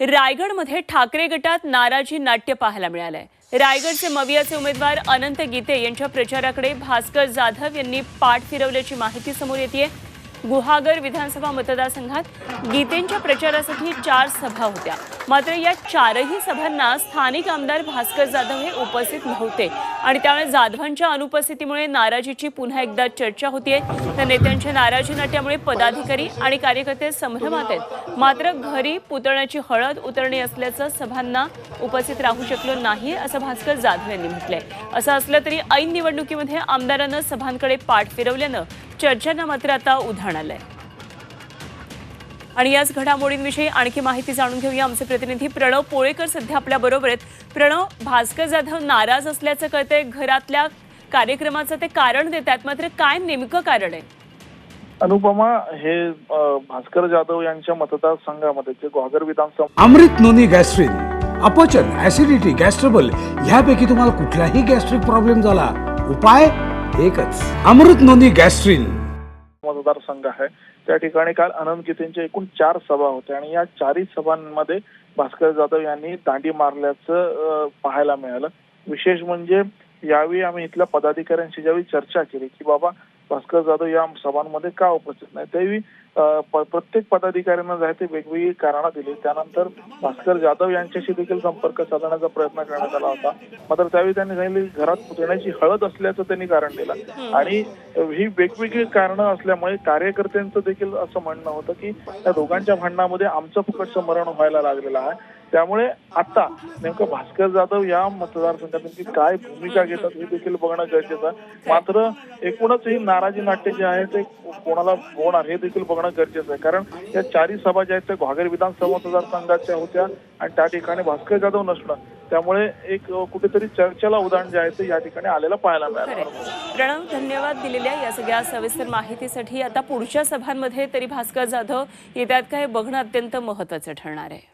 रायगडमध्ये ठाकरे गटात नाराजी नाट्य पाहायला मिळालंय. रायगडचे मवियाचे उमेदवार अनंत गीते यांच्या प्रचाराकडे भास्कर जाधव यांनी पाठ फिरवल्याची माहिती समोर येते गुहागर विधानसभा मतदारसंघात गीतेंच्या प्रचारासाठी चार सभा होत्या. मात्र या चारही सभांना स्थानिक आमदार भास्कर जाधव हे उपस्थित नव्हते. आणि त्यामुळे जाधवांच्या अनुपस्थितीमुळे नाराजीची पुन्हा एकदा चर्चा होतीये. तर नेत्यांच्या नाराजी नाट्यामुळे पदाधिकारी आणि कार्यकर्ते संभ्रमात आहेत. मात्र घरी पुतळ्याची हळद उतरणी असल्याचं सभांना उपस्थित राहू शकलो नाही असं भास्कर जाधव यांनी म्हटलंय. असं असलं तरी ऐन निवडणुकीमध्ये आमदारांना सभांकडे पाठ फिरवल्यानं चर्चांना मात्र आता उधाण आलंय. आणि याच घडामोडींविषयी आणखी माहिती जाणून घेऊया. आमचे प्रतिनिधी प्रणव पोळेकर सध्या आपल्या बरोबर आहेत. प्रणव भास्कर जाधव नाराज असल्याचं कळतंय. घरातल्या कार्यक्रमाचं ते कारण देत आहेत. मात्र काय नेमकं कारण आहे? अनुपमा हे भास्कर जाधव यांच्या मतदारसंघामध्ये जे ग्वागर विधानसभा अमृत नोनी गॅस्ट्रिन अपचन ऍसिडिटी गॅस्ट्रबल ह्यापैकी तुम्हाला कुठलाही गॅस्ट्रिक प्रॉब्लेम झाला उपाय एकच. Amrut noni gastrin. मतदारसंघ आहे. त्या ठिकाणी काल अनंत गीतेंच्या एकूण चार सभा होत्या आणि या चारही सभांमध्ये भास्कर जाधव यांनी दांडी मारल्याचं पाहायला मिळालं. विशेष म्हणजे यावेळी आम्ही इथल्या पदाधिकाऱ्यांशी ज्यावेळी चर्चा केली की बाबा भास्कर जाधव या सभांमध्ये का उपस्थित नाही? त्यावेळी प्रत्येक पदाधिकाऱ्यांना जे आहे ते वेगवेगळी कारणं दिली. त्यानंतर भास्कर जाधव यांच्याशी देखील संपर्क साधण्याचा प्रयत्न करण्यात आला होता. मात्र त्यावेळी त्यांनी सांगितले घरात पुतण्याची हळद असल्याचं त्यांनी कारण दिलं. आणि ही वेगवेगळी कारणं असल्यामुळे कार्यकर्त्यांचं देखील असं म्हणणं होतं की त्या दोघांच्या भांडणामध्ये आमचं फुकटचं मरण व्हायला लागलेलं आहे. त्यामुळे आता नेमकं भास्कर जाधव या मतदारसंघातून ती काय भूमिका घेतात हे देखील बघणं गरजेचं आहे. मात्र एकूणच ही नाराजी नाट्य जे आहे ते कोणाला होणार हे देखील बघणं गरजेचं आहे. कारण या चारही सभा ज्या आहेत त्या घागर विधानसभा मतदारसंघाच्या होत्या आणि त्या ठिकाणी भास्कर जाधव नसणं. त्यामुळे एक कुठेतरी चर्चेला उदाहरण जे आहे ते या ठिकाणी आलेलं पाहायला मिळालं. प्रणव धन्यवाद दिलेल्या या सगळ्या सविस्तर माहितीसाठी. आता पुढच्या सभांमध्ये तरी भास्कर जाधव येतात काय बघणं अत्यंत महत्वाचं ठरणार आहे.